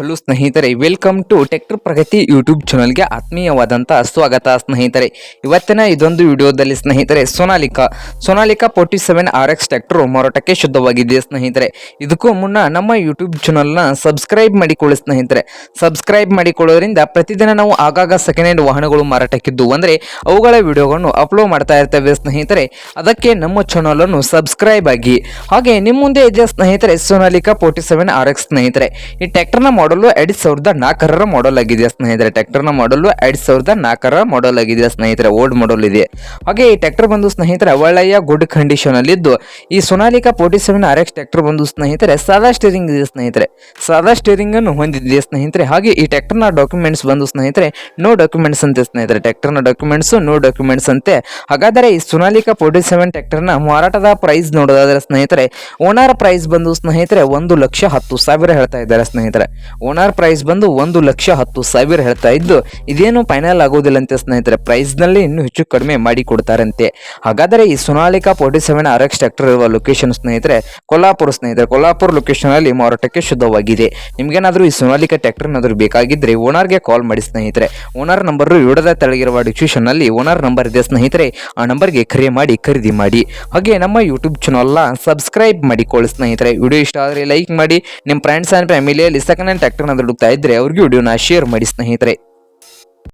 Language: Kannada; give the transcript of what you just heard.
ಹಲೋ ಸ್ನೇಹಿತರೆ welcome to tractor Pragati YouTube ಚಾನಲ್ಗೆ ಆತ್ಮೀಯವಾದಂಥ ಸ್ವಾಗತ ಸ್ನೇಹಿತರೆ. ಇವತ್ತಿನ ಇದೊಂದು ವಿಡಿಯೋದಲ್ಲಿ ಸ್ನೇಹಿತರೆ, Sonalika. Sonalika forty seven R X tractor ಮಾರಾಟಕ್ಕೆ ಶುದ್ಧವಾಗಿದೆ ಸ್ನೇಹಿತರೆ. ಇದಕ್ಕೂ ಮುನ್ನ ನಮ್ಮ ಯೂಟ್ಯೂಬ್ ಚಾನಲ್ನ ಸಬ್ಸ್ಕ್ರೈಬ್ ಮಾಡಿಕೊಳ್ಳಿ ಸ್ನೇಹಿತರೆ. ಸಬ್ಸ್ಕ್ರೈಬ್ ಮಾಡಿಕೊಳ್ಳೋದ್ರಿಂದ ಪ್ರತಿದಿನ ನಾವು ಆಗಾಗ ಸೆಕೆಂಡ್ ಹ್ಯಾಂಡ್ ವಾಹನಗಳು ಮಾರಾಟಕ್ಕಿದ್ದು. ಅಂದರೆ ಅವುಗಳ ವಿಡಿಯೋಗಳನ್ನು ಅಪ್ಲೋಡ್ ಮಾಡ್ತಾ ಇರ್ತೇವೆ ಸ್ನೇಹಿತರೆ. ಅದಕ್ಕೆ ನಮ್ಮ ಚಾನಲನ್ನು ಸಬ್ಸ್ಕ್ರೈಬ್ ಆಗಿ. ಹಾಗೆ ನಿಮ್ಮ ಮುಂದೆ ಇದೆ ಸ್ನೇಹಿತರೆ, Sonalika forty seven R X ಸ್ನೇಹಿತರೆ. ಈ ಟ್ರ್ಯಾಕ್ಟರ್ನ ಮಾಡಲು ಎರಡ್ ಸಾವಿರದ ನಾಲ್ಕರ ಮಾಡಲ್ ಆಗಿದೆ ಸ್ನೇಹಿತರೆ. ಟ್ರ್ಯಾಕ್ಟರ್ನ ಮಾಡಲು ಎರಡ್ ಸಾವಿರದ ನಾಲ್ಕರ ಮಾಡಲ್ ಆಗಿದೆ ಸ್ನೇಹಿತರೆ. ಓಲ್ಡ್ ಮಾಡಲ್ ಇದೆ. ಹಾಗೆ ಈ ಟ್ರ್ಯಾಕ್ಟರ್ ಬಂದು ಸ್ನೇಹಿತರೆ ಒಳ್ಳೆಯ ಗುಡ್ ಕಂಡೀಷನ್ ಅಲ್ಲಿ ಇದ್ದು, ಈ Sonalika forty seven R X tractor ಬಂದು ಸ್ನೇಹಿತರೆ ಸಾದಾ ಸ್ಟೇರಿಂಗ್ ಇದೆ ಸ್ನೇಹಿತರೆ. ಸಾದಾ ಸ್ಟೇರಿಂಗ್ ಅನ್ನು ಹೊಂದಿದೆ ಸ್ನೇಹಿತರೆ. ಹಾಗೆ ಈ ಟ್ರ್ಯಾಕ್ಟರ್ನ ಡಾಕ್ಯುಮೆಂಟ್ಸ್ ಬಂದು ಸ್ನೇಹಿತರೆ ನೋ ಡಾಕ್ಯುಮೆಂಟ್ಸ್ ಅಂತ ಸ್ನೇಹಿತರೆ. ಟ್ರ್ಯಾಕ್ಟರ್ನ ಡಾಕ್ಯುಮೆಂಟ್ಸ್ ನೋ ಡಾಕ್ಯುಮೆಂಟ್ಸ್ ಅಂತೆ. ಹಾಗಾದರೆ ಈ ಸೊನಾಲಿಕಾ ಫೋರ್ಟಿ ಸೆವೆನ್ನ ಮಾರಾಟದ ಪ್ರೈಸ್ ನೋಡೋದಾದ್ರೆ ಸ್ನೇಹಿತರೆ ಓನರ್ ಪ್ರೈಸ್ ಬಂದು ಸ್ನೇಹಿತರೆ ಒಂದು ಲಕ್ಷ ಹತ್ತು ಸಾವಿರ ಹೇಳ್ತಾ ಇದ್ದಾರೆ ಸ್ನೇಹಿತರೆ. ಓನರ್ ಪ್ರೈಸ್ ಬಂದು ಒಂದು ಲಕ್ಷ ಹತ್ತು ಸಾವಿರ ಹೇಳ್ತಾ ಇದ್ದು, ಇದೇನು ಫೈನಲ್ ಆಗೋದಿಲ್ಲ ಅಂತ ಸ್ನೇಹಿತರೆ ಪ್ರೈಸ್ನಲ್ಲಿ ಇನ್ನೂ ಹೆಚ್ಚು ಕಡಿಮೆ ಮಾಡಿ ಕೊಡ್ತಾರಂತೆ. ಹಾಗಾದರೆ ಈ Sonalika forty seven R X tractor ಇರುವ ಲೊಕೇಶನ್ ಸ್ನೇಹಿತರೆ, ಕೊಲ್ಲಾಪುರ ಸ್ನೇಹಿತರೆ, ಕೊಲ್ಲಾಪುರ ಲೊಕೇಶನ್ ಅಲ್ಲಿ ಮಾರಾಟಕ್ಕೆ ಶುದ್ಧವಾಗಿದೆ. ನಿಮ್ಗೇನಾದ್ರೂ ಈ ಸೊನಾಲಿಕಾ ಟ್ರ್ಯಾಕ್ಟರ್ ಏನಾದರೂ ಬೇಕಾಗಿದ್ರೆ ಓನರ್ಗೆ ಕಾಲ್ ಮಾಡಿ ಸ್ನೇಹಿತರೆ. ಓನರ್ ನಂಬರ್ ವಿಡದ ತೆಳಗಿರುವ ಡಿಸ್ಕ್ರಿಪ್ಷನ್ನಲ್ಲಿ ಓನರ್ ನಂಬರ್ ಇದೆ ಸ್ನೇಹಿತರೆ. ಆ ನಂಬರ್ಗೆ ಕರೆ ಮಾಡಿ, ಖರೀದಿ ಮಾಡಿ. ಹಾಗೆ ನಮ್ಮ ಯೂಟ್ಯೂಬ್ ಚಾನಲ್ನ ಸಬ್ಸ್ಕ್ರೈಬ್ ಮಾಡಿಕೊಳ್ಳಿ ಸ್ನೇಹಿತರೆ. ವಿಡಿಯೋ ಇಷ್ಟ ಆದರೆ ಲೈಕ್ ಮಾಡಿ. ನಿಮ್ಮ ಫ್ರೆಂಡ್ಸ್ ಆ್ಯಂಡ್ ಫ್ಯಾಮಿಲಿಯಲ್ಲಿ ಸೆಕೆಂಡ್ ಹ್ಯಾಂಡ್ ಟ್ರ್ಯಾಕ್ಟರ್ನ ದುಡುಕ್ತಾ ಇದ್ರೆ ಅವ್ರಿಗೆ ವಿಡಿಯೋನ ಶೇರ್ ಮಾಡಿ ಸ್ನೇಹಿತರೆ.